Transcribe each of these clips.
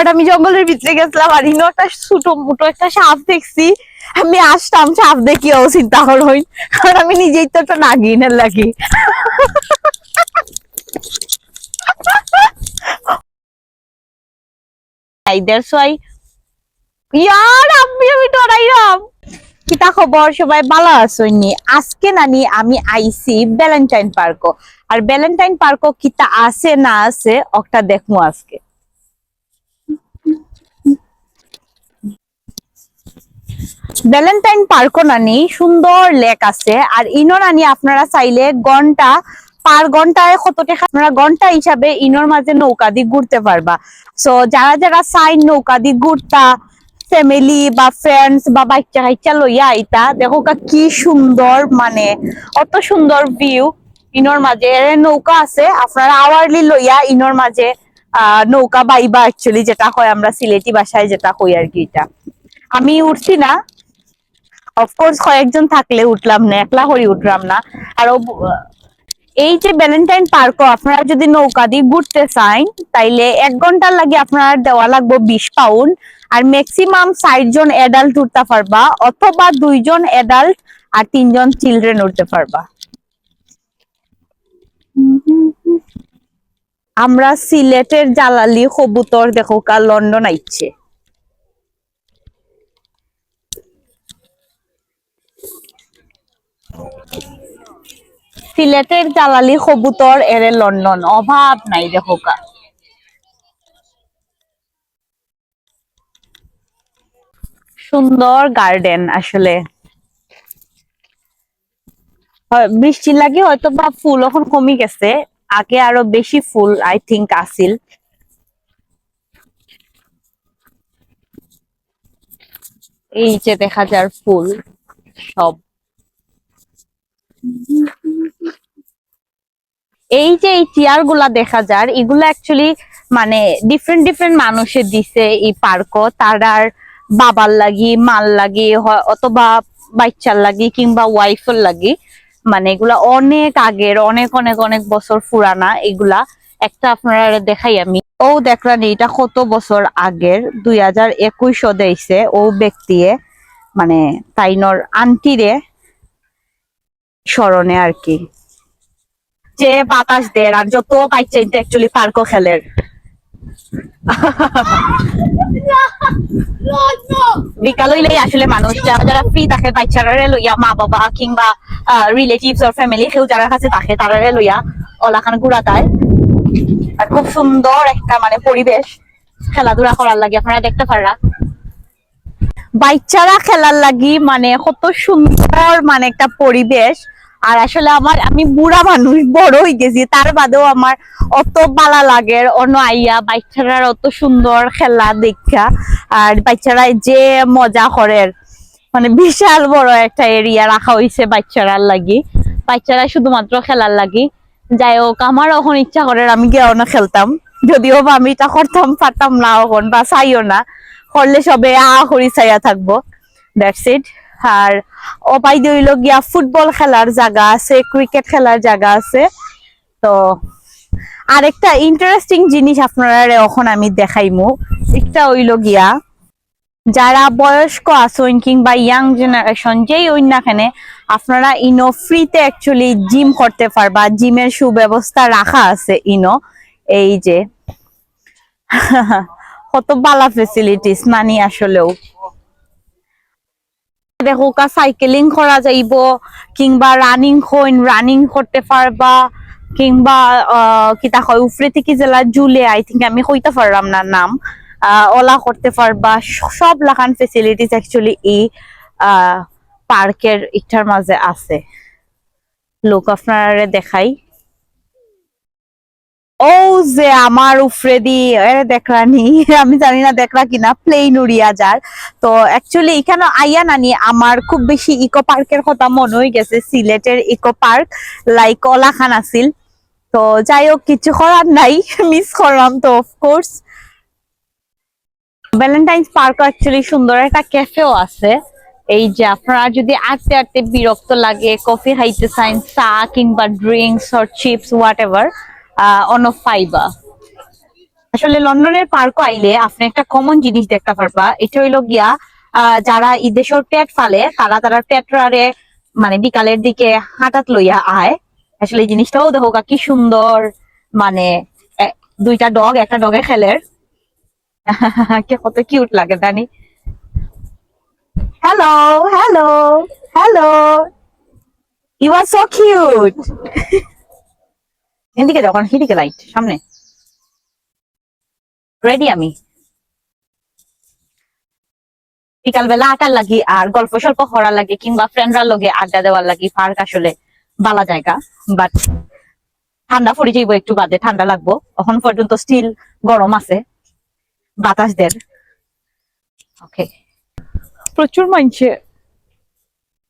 But আমি জঙ্গলের ভিতরে গেছিলাম আর ইনো একটা ছোট মোটো একটা সাপ দেখছি। আমি আসতাম, সাপ দেখিও চিন্তা করই কারণ আমি নিজেই তো একটা নাগিনের লাগি। ইয়ার আমি আমি খবর? সবাই আজকে আমি পার্ক আর ভ্যালেন্টাইন পার্ক কিতা আছে না আছে একটা দেখমু আজকে। ভ্যালেন্টাইন পার্ক নানি, সুন্দর লেক আছে। আর ইনো নানি, আপনারা চাইলে ঘণ্টা পার ঘন্টায় কত টাকা আপনারা ঘণ্টা হিসাবে ইনোর মাঝে নৌকা দিয়ে ঘুরতে পারবা। সো যারা যারা চাই নৌকা দিয়ে ঘুরতা ফ্যামিলি বা ফ্রেন্ডস বা বাচ্চা কাচ্চা লইয়া আইতা, দেখো কি সুন্দর মানে অত সুন্দর ভিউ ইনোর মাঝে। নৌকা আছে, আপনারা আওয়ারলি লইয়া ইনোর মাঝে, আহ, নৌকা বাইবা অ্যাকচুয়ালি যেটা হয় আমরা সিলেটি ভাষায় যেটা কই আর কি এটা। আমি উঠছি না। অফকোর্স কয়েকজন থাকলে উঠলাম না, একলা হরি উঠলাম না। আর এই যে ভ্যালেন্টাইন পার্কও আপনারা যদি নৌকা দিয়ে ঘুরতে চান, তাইলে এক ঘণ্টার লাগে আপনার দেওয়া লাগবে বিশ পাউন্ড আর ম্যাক্সিমাম ষাট জন অ্যাডাল্ট উঠতে পারবা, অথবা দুইজন অ্যাডাল্ট আর তিনজন চিলড্রেন উঠতে পারবা। আমরা সিলেটের জালালি কবুতর দেখো কা লন্ডন আইছে। সিলেটের জালালি কবুতর এরে লন্ডন, অভাব নাই দেখো সুন্দর গার্ডেন আসলে। বৃষ্টির লাগে হয়তো বা ফুল এখন কমে গেছে, আগে আরও বেশি ফুল আই থিংক আসিল এই যে দেখা যার ফুল, সব। এই যে এই চেয়ারগুলা দেখা যার, এগুলা অ্যাকচুয়ালি মানে ডিফারেন্ট ডিফারেন্ট মানুষে দিছে এই পার্ক তারার বাবার লাগি মাল লাগি অথবা বাচ্চার লাগি কিংবা ওয়াইফের লাগি। মানে এগুলা অনেক আগের, অনেক অনেক অনেক বছর পুরানা এগুলা। একটা আপনারা দেখাই আমি। ও দেখলাম এটা কত বছর আগের? দুই হাজার একুশ দেইছে ও ব্যক্তিয়ে। মানে তাইনর আন্টিরে স্মরণে আর কি। যে বাতাস দেয় আর যত বাচ্চা অ্যাকচুয়ালি পার্কও খেলের। বিকাল হইলেই আসলে মানুষ, যারা যারা ফ্রি থাকে বাচ্চারা লইয়া, মা বাবা কিংবা রিলেটিভস ওর ফ্যামিলি কেউ যারা কাছে থাকে তারা লইয়া ওলাখান ঘুরা দেয় আর খুব সুন্দর একটা মানে পরিবেশ। খেলাধুলা করার লাগে, আপনারা দেখতে পারা বাচ্চারা খেলার লাগি মানে কত সুন্দর মানে একটা পরিবেশ। আর আসলে আমার, আমি বুড়া মানুষ, বড় হয়ে গেছি, তার বাদেও আমার অত বালা লাগে, অন্য আইয়া বাচ্চারা অত সুন্দর খেলা দেখা। আর বাচ্চারা যে মজা করে মানে বিশাল বড় একটা এরিয়া রাখা হয়েছে বাচ্চারার লাগি। বাচ্চারা শুধুমাত্র খেলার লাগি। যাই হোক, আমার এখন ইচ্ছা করে আমি গিয়েও না খেলতাম। যদিও বা আমি এটা করতাম, পারতাম না এখন, বা চাইও না। করলে সবে আ করি চাইয়া থাকব। দ্যাটস ইট আর অপাই দইল গিয়া ফুটবল খেলার জায়গা আছে ক্রিকেট খেলার জায়গা আছে। তো, আরেকটা ইন্টারেস্টিং জিনিস আপনারা এখন আমি দেখাইমু। একটা হইল গিয়া, যারা বয়স্ক আছেন কিংবা ইয়াং জেনারেশন যেই ওই না কেনে, আপনারা ইনো ফ্রিতে অ্যাকচুয়ালি জিম করতে পারবা। জিমের সুব্যবস্থা রাখা আছে ইনো। এই যে কত বালা ফেসিলিটিস মানি আসলেও। দেখো কা সাইকেলিং করা যাইব, কিংবা রানিং হইন রানিং করতে পারবা, কিংবা কিতা হয় উফরে থেকে জেলা জুলে আই থিঙ্ক আমি কইতে পারলাম না নাম ওলা করতে পারবা। সব লাখান ফেসিলিটিস অ্যাকচুয়ালি এই পার্কের ইটার মাঝে আছে। লোক আপনারা দেখাই। ও যে আমার উফরে দি এরে দেখরানি, আমি জানি না দেখরা কিনা প্লেন উড়িয়া যার। তো অ্যাকচুয়ালি এখানে আইয়া নানি, আমার খুব বেশি ইকো পার্কের কথা মনে হয়ে গেছে, সিলেটের ইকো পার্ক লাইক ওলাখান আছিল। তো যাই হোক, কিছু করার নাই মিস করলাম তো অফকোর্স ভ্যালেন্টাইন্স পার্ক অ্যাকচুয়ালি সুন্দর একটা ক্যাফেও আছে। এই যে আপনারা যদি আটতে আটতে বিরক্ত লাগে কফি খাইতে চান, চা কিংবা drinks or chips whatever on ফাইবা আসলে লন্ডনের পার্ক আইলে আপনি একটা কমন জিনিস দেখতে পারবা। এটা হইল গিয়া যারা ইদেশর পেট ফালে, তারা তারা পেটরারে মানে বিকালের দিকে হাঁটাত লইয়া আয়। আসলে এই জিনিসটাও দেখো গা, কি সুন্দর। মানে দুইটা ডগ একটা ডগে খেলের কত কিউট লাগে, জানি। Hello hello hello you are so cute এদিকে যখন হিদিকে লাইট সামনে। রেডি আমি? বিকালবেলা আটার লাগি আর গল্প স্বল্প করার লাগে কিংবা ফ্রেন্ডরা লগে আড্ডা দেওয়ার লাগি পার্ক আসলে বালা জায়গা। বাট ঠান্ডা পড়ে যাইব, একটু বাদে ঠান্ডা লাগবো। এখন পর্যন্ত স্টিল গরম আছে, বাতাস দের ওকে প্রচুর মানছে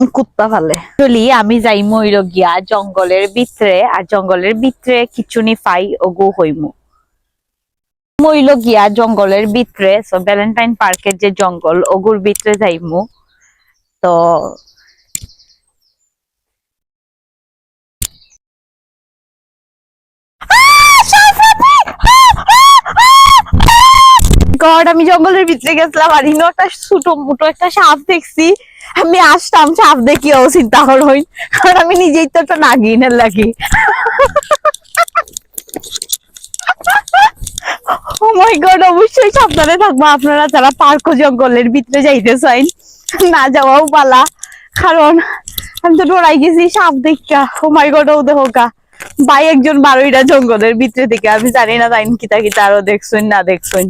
কুত্তা ফালে চলি আমি যাই ময়ূর গিয়া জঙ্গলের ভিতরে, আর জঙ্গলের ভিতরে কিচুনি ফাই ও গো হইমু। মইল গিয়া জঙ্গলের ভিতরে ভ্যালেন্টাইন পার্কের যে জঙ্গল, ওগুর ভিতরে যাইমু। তো গড আমি জঙ্গলের ভিতরে গেছিলাম আর ইনো একটা ছোট মোটো একটা সাপ দেখছি। আমি আসতাম, সাপ দেখিও চিন্তা কর হইন। কারণ আমি নিজেই তো একটা নাগিনের লাগি। ও মাই গড অবশ্যই সাবধানে থাকব। আপনারা যারা পার্ক জঙ্গলের ভিতরে যাইতে চাইন, না যাওয়াও পালা। কারণ আমি তো ডরাই গেছি সাপ দেখা ও মাই গড ও দেখো ভাই একজন বারোইটা জঙ্গলের ভিতরে থেকে, আমি জানি না তাইন কিতা কিতা আরও দেখছুন না দেখছুন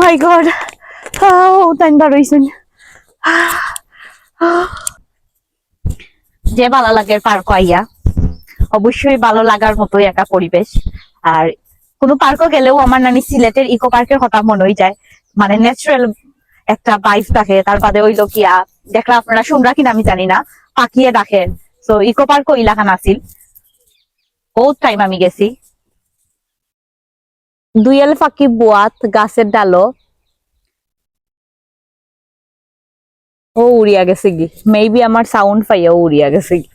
মাই গড ও তাইন বারোইছুন যে ভালো লাগে পার্ক আইয়া অবশ্যই ভালো লাগার মতোই একটা পরিবেশ। আর কোনো পার্কও গেলেও আমার নানি সিলেটের ইকো পার্কের কথা মনে হয়ে যায়। মানে ন্যাচারাল একটা বাইফ থাকে। তার বাদে ওই লোকিয়া, দেখলা আপনারা শুনরা কিনা আমি জানি না, পাকিয়ে ডাকেন তো ইকো পার্কও ইলাকান আছিল। বহুত টাইম আমি গেছি। দুইয়েল ফাঁকি বোয়াত গাছের ডালো ও উড়িয়া গেছে কি মেবি আমার সাউন্ড পাইয়া উড়িয়া গেছে কি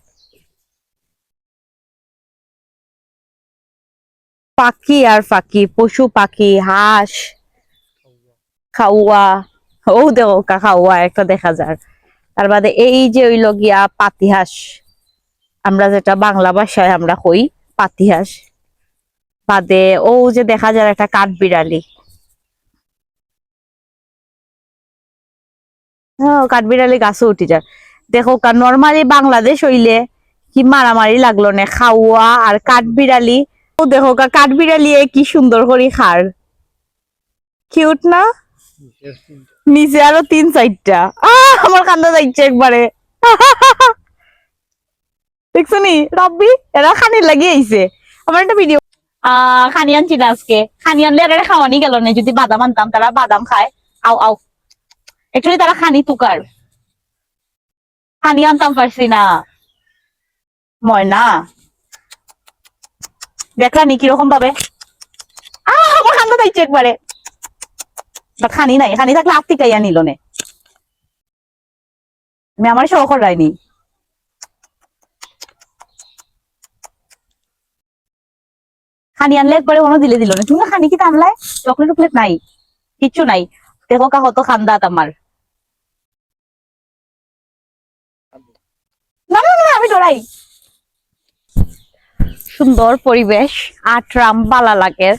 পাখি আর পাখি পশু পাখি, হাঁস, খাওয়া। ও দেখো খাওয়া, একটা দেখা যায় তার বাদে এই যে ওই লগিয়া পাতিহাস। আমরা যেটা বাংলা ভাষায় আমরা কই পাতি হাঁস বাদে ও যে দেখা যায় একটা কাঠ বিড়ালি। হ্যাঁ কাঠবিড়ালি গাছও উঠি যায়। দেখো নর্মালি বাংলাদেশ হইলে কি মারামারি লাগল না? খাওয়া আর কাঠবিড়ালি ও দেখো কাঠবিড়ালি কি সুন্দর করে খার। কিউট না? নিচে আরও তিন চারটা। আমার কান্দা যাইছে একবারে। দেখছ নি, রব্বি, এরা খানির লাগিয়ে আইছে। আমার একটা ভিডিও আহ, খানি আনছি না আজকে। খানি আনলে এরা খাওয়ানি গেল না? যদি বাদাম আনতাম তারা বাদাম খায় আও আও। একচুয়ালি তারা খানি তুকার খানি আনতাম পারছি না। ময়না দেখলা নি কীরকম ভাবে আহ আমার খান্দা যাইছে একবারে খানি নাই। খানি থাকলে আত্মি কাইয়া নিল নে? আমি আমার শখ রাইনি খানি আনলে একবারে কোনো দিলে দিল না। তুমি খানি কি আনলাই? চকলেট টকলেট নাই, কিচ্ছু নাই। দেখো কা কত খান্দাত আমার। আমি ডরাই। সুন্দর পরিবেশ, আটরাম, বালা লাগে।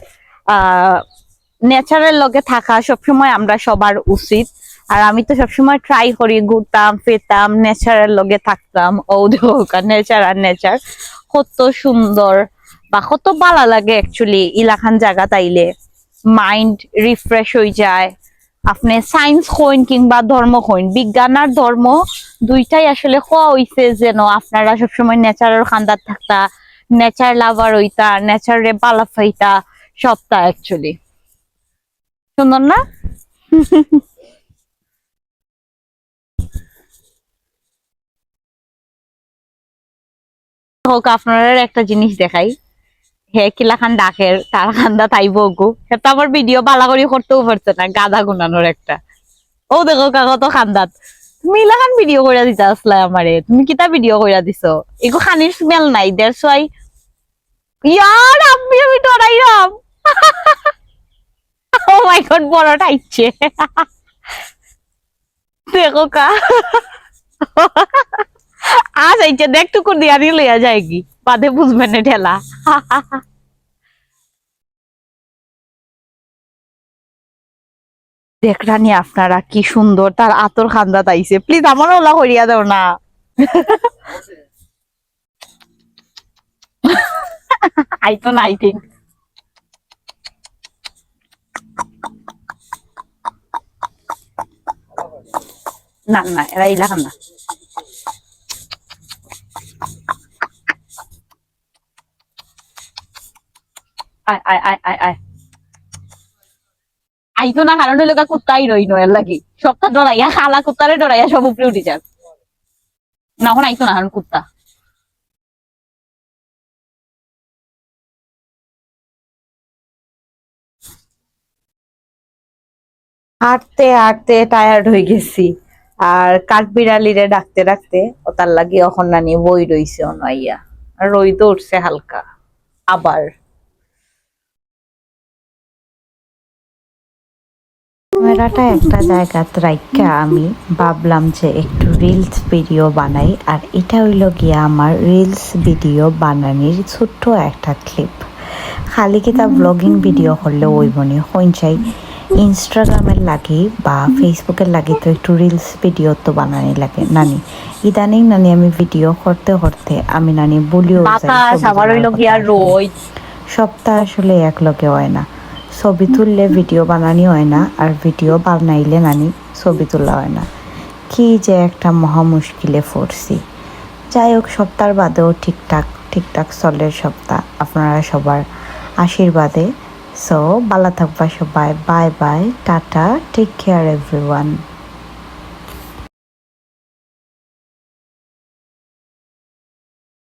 নেচারের লগে থাকা সবসময় আমরা সবার উচিত। আর আমি তো সবসময় ট্রাই করি, ঘুরতাম ফেতাম নেচারের লগে থাকতাম। ও নেচার আর নেচার কত সুন্দর। বা কত ভালো লাগে অ্যাকচুয়ালি ইলাখান জায়গা তাইলে। মাইন্ড রিফ্রেশ হয়ে যায়। আপনি সায়েন্স হইন কিংবা ধর্ম হইন বিজ্ঞান আর ধর্ম দুইটাই আসলে হওয়া হইছে যেন আপনারা সবসময় নেচারের খান্দার থাকতা নেচার লাভার হইতা নেচারে বালা ফাইতা, সবটা অ্যাকচুয়ালি সুন্দর না? হোক আপনার একটা জিনিস দেখাই। হে, কিলা খান ডাকের তার খান্দা তাই বগু সেটা আমার ভিডিও বালা করে করতেও পারছে না গাদা গুনানোর একটা। ও দেখো কাকা তো খান্দাত তুমি ইলাখান ভিডিও করে দিতে আসলে আমারে, তুমি কিতা ভিডিও করে দিছ? এগো খানির স্মেল নাই ওয়াই ইয়ার আমি আমি ডরাইলাম। ও মাই গড বড়টা ইচ্ছে দেখো কা। দিয়া নিয়ে ঠেলা। আপনারা কি সুন্দর, তার আতর খান্দা তাইছে। প্লিজ আমার ওলা করিয়া দাও না। না না না, এরা ইলা খান আয় আয় আয় আয় আয়। আইতো না, কারণ হইল কুত্তাই রই নয় লাগি। সবটা ডরাইয়া খালা কুত্তারে ডরাইয়া সব উপরে উঠে যাক। না আইতো না কারণ কুত্তা। হাঁটতে হাঁটতে টায়ার্ড হয়ে গেছি। আর কাঠবিড়ালিরে ডাকতে ডাকতে ও তার লাগি এখন নানি বই রইছে অনাইয়া। রই তো উঠছে হালকা। আবার। ক্যামেরাটা একটা জায়গাতে রাইখা আমি ভাবলাম যে একটু রিলস ভিডিও বানাই আর এটা হইল গিয়া আমার রিলস ভিডিও বানানির ছোট্ট একটা ক্লিপ খালি কিতা ব্লগিং ভিডিও করলে ওই বনি চাই ইনস্টাগ্রামের লাগে বা ফেসবুকের লাগে তো একটু রিলস ভিডিও তো বানানি লাগে নানি। ইদানিং নানি আমি ভিডিও করতে করতে আমি নানি বলিও সপ্তাহ আসলে এক লগে হয় না। ছবি তুললে ভিডিও বানানি হয় না, আর ভিডিও বানাইলে নানি ছবি তোলা হয় না। কি যে একটা মহা মুশকিলে পড়ছি। যাই হোক সপ্তাহ বাদেও ঠিকঠাক ঠিকঠাক চলে সপ্তাহ। আপনারা সবার আশীর্বাদে। সো ভালো থাকবা সবাই। Bye bye tata. Take care everyone